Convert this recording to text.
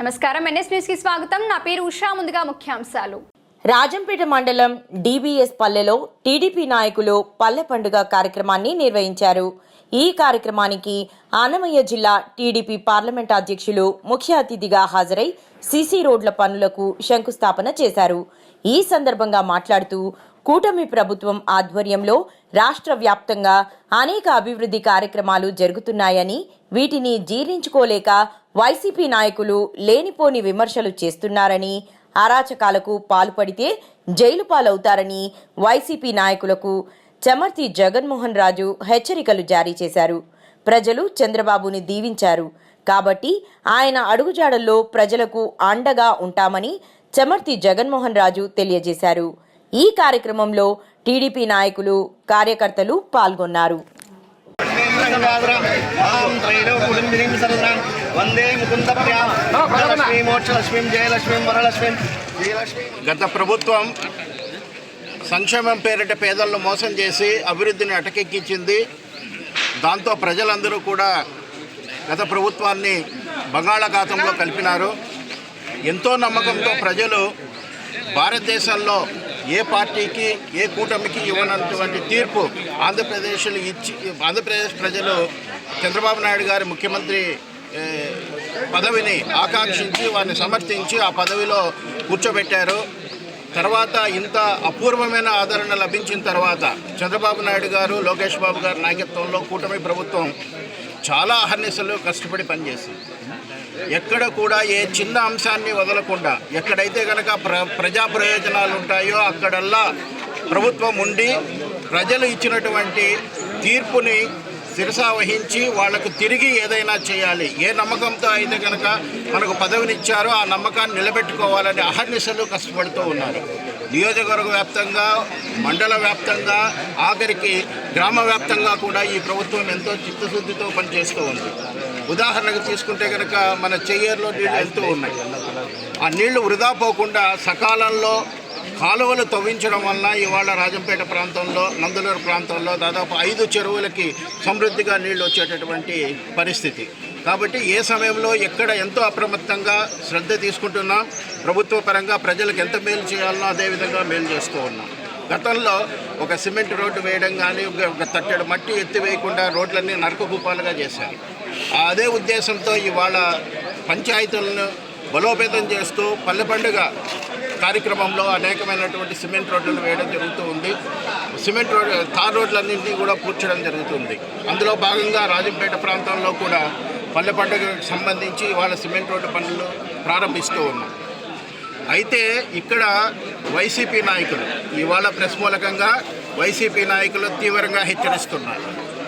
నమస్కారం. ఎన్ఎస్ న్యూస్కి స్వాగతం. నా పేరు ఉషా. ముందుగా ముఖ్యాంశాలు. రాజంపేట మండలం డీబీఎస్ పల్లెలో టీడీపీ నాయకులు పల్లె పండుగ కార్యక్రమాన్ని నిర్వహించారు. ఈ కార్యక్రమానికి అన్నమయ్య జిల్లా టీడీపీ పార్లమెంట్ అధ్యక్షులు ముఖ్య అతిథిగా హాజరై సీసీ రోడ్ల పనులకు శంకుస్థాపన చేశారు. ఈ సందర్భంగా మాట్లాడుతూ కూటమి ప్రభుత్వం ఆధ్వర్యంలో రాష్ట్ర వ్యాప్తంగా అనేక అభివృద్ధి కార్యక్రమాలు జరుగుతున్నాయని వీటిని జీర్ణించుకోలేక వైసీపీ నాయకులు లేనిపోని విమర్శలు చేస్తున్నారని అరాచకాలకు పాల్పడితే జైలు పాలవుతారని వైసీపీ నాయకులకు చమర్తి జగన్మోహన్ రాజు హెచ్చరికలు జారీ చేశారు. ప్రజలు చంద్రబాబుని దీవించారు. కాబట్టి ఆయన అడుగుజాడల్లో ప్రజలకు అండగా ఉంటామని చమర్తి జగన్మోహన్ రాజు తెలియజేశారు. ఈ కార్యక్రమంలో టీడీపీ నాయకులు కార్యకర్తలు పాల్గొన్నారు. వందే గత ప్రభుత్వం సంక్షేమం పేరిట పేదలను మోసం చేసి అభివృద్ధిని అటకెక్కించింది. దాంతో ప్రజలందరూ కూడా గత ప్రభుత్వాన్ని బంగాళాఖాతంలో కలిపినారు. ఎంతో నమ్మకంతో ప్రజలు భారతదేశంలో ఏ పార్టీకి ఏ కూటమికి ఇవ్వనటువంటి తీర్పు ఆంధ్రప్రదేశ్లో ఇచ్చి ఆంధ్రప్రదేశ్ ప్రజలు చంద్రబాబు నాయుడు గారి ముఖ్యమంత్రి పదవిని ఆకాంక్షించి వారిని సమర్థించి ఆ పదవిలో కూర్చోబెట్టారు. తర్వాత ఇంత అపూర్వమైన ఆదరణ లభించిన తర్వాత చంద్రబాబు నాయుడు గారు లోకేష్ బాబు గారి నాయకత్వంలో కూటమి ప్రభుత్వం చాలా అహర్నిశలు కష్టపడి పనిచేసింది. ఎక్కడ కూడా ఏ చిన్న అంశాన్ని వదలకుండా ఎక్కడైతే కనుక ప్ర ప్రజా ప్రయోజనాలు ఉంటాయో అక్కడల్లా ప్రభుత్వం ఉండి ప్రజలు ఇచ్చినటువంటి తీర్పుని శిరసా వహించి వాళ్ళకు తిరిగి ఏదైనా చేయాలి. ఏ నమ్మకంతో అయితే కనుక మనకు పదవినిచ్చారో ఆ నమ్మకాన్ని నిలబెట్టుకోవాలని అహర్నిశలు కష్టపడుతూ ఉన్నారు. నియోజకవర్గ వ్యాప్తంగా మండల వ్యాప్తంగా ఆఖరికి గ్రామ వ్యాప్తంగా కూడా ఈ ప్రభుత్వం ఎంతో చిత్తశుద్ధితో పనిచేస్తూ ఉంది. ఉదాహరణకు తీసుకుంటే కనుక మన చెయ్యర్లో నీళ్ళు వెళ్తూ ఉన్నాయి. ఆ నీళ్ళు వృధా పోకుండా సకాలంలో కాలువలు తవ్వించడం వలన ఇవాళ రాజంపేట ప్రాంతంలో నందులూరు ప్రాంతంలో దాదాపు ఐదు చెరువులకి సమృద్ధిగా నీళ్ళు వచ్చేటటువంటి పరిస్థితి. కాబట్టి ఏ సమయంలో ఎక్కడ ఎంతో అప్రమత్తంగా శ్రద్ధ తీసుకుంటున్నాం ప్రభుత్వ పరంగా ప్రజలకు ఎంత మేలు చేయాలనో అదేవిధంగా మేలు చేస్తూ ఉన్నాం. గతంలో ఒక సిమెంట్ రోడ్డు వేయడం కానీ ఒక- తట్టెడు మట్టి ఎత్తివేయకుండా రోడ్లన్నీ నరకభూపాలుగా చేశారు. అదే ఉద్దేశంతో ఇవాళ పంచాయతీలను బలోపేతం చేస్తూ పల్లె పండుగ కార్యక్రమంలో అనేకమైనటువంటి సిమెంట్ రోడ్లను వేయడం జరుగుతూ ఉంది. సిమెంట్ రోడ్ తార్ రోడ్లన్నింటినీ కూడా పూడ్చడం జరుగుతుంది. అందులో భాగంగా రాజంపేట ప్రాంతంలో కూడా పల్లె పండుగకు సంబంధించి వాళ్ళ సిమెంట్ రోడ్డు పనులు ప్రారంభిస్తూ ఉన్నాం అయితే ఇక్కడ వైసీపీ నాయకులు ఇవాళ ప్రెస్ మూలకంగా వైసీపీ నాయకులు తీవ్రంగా హెచ్చరిస్తున్నారు.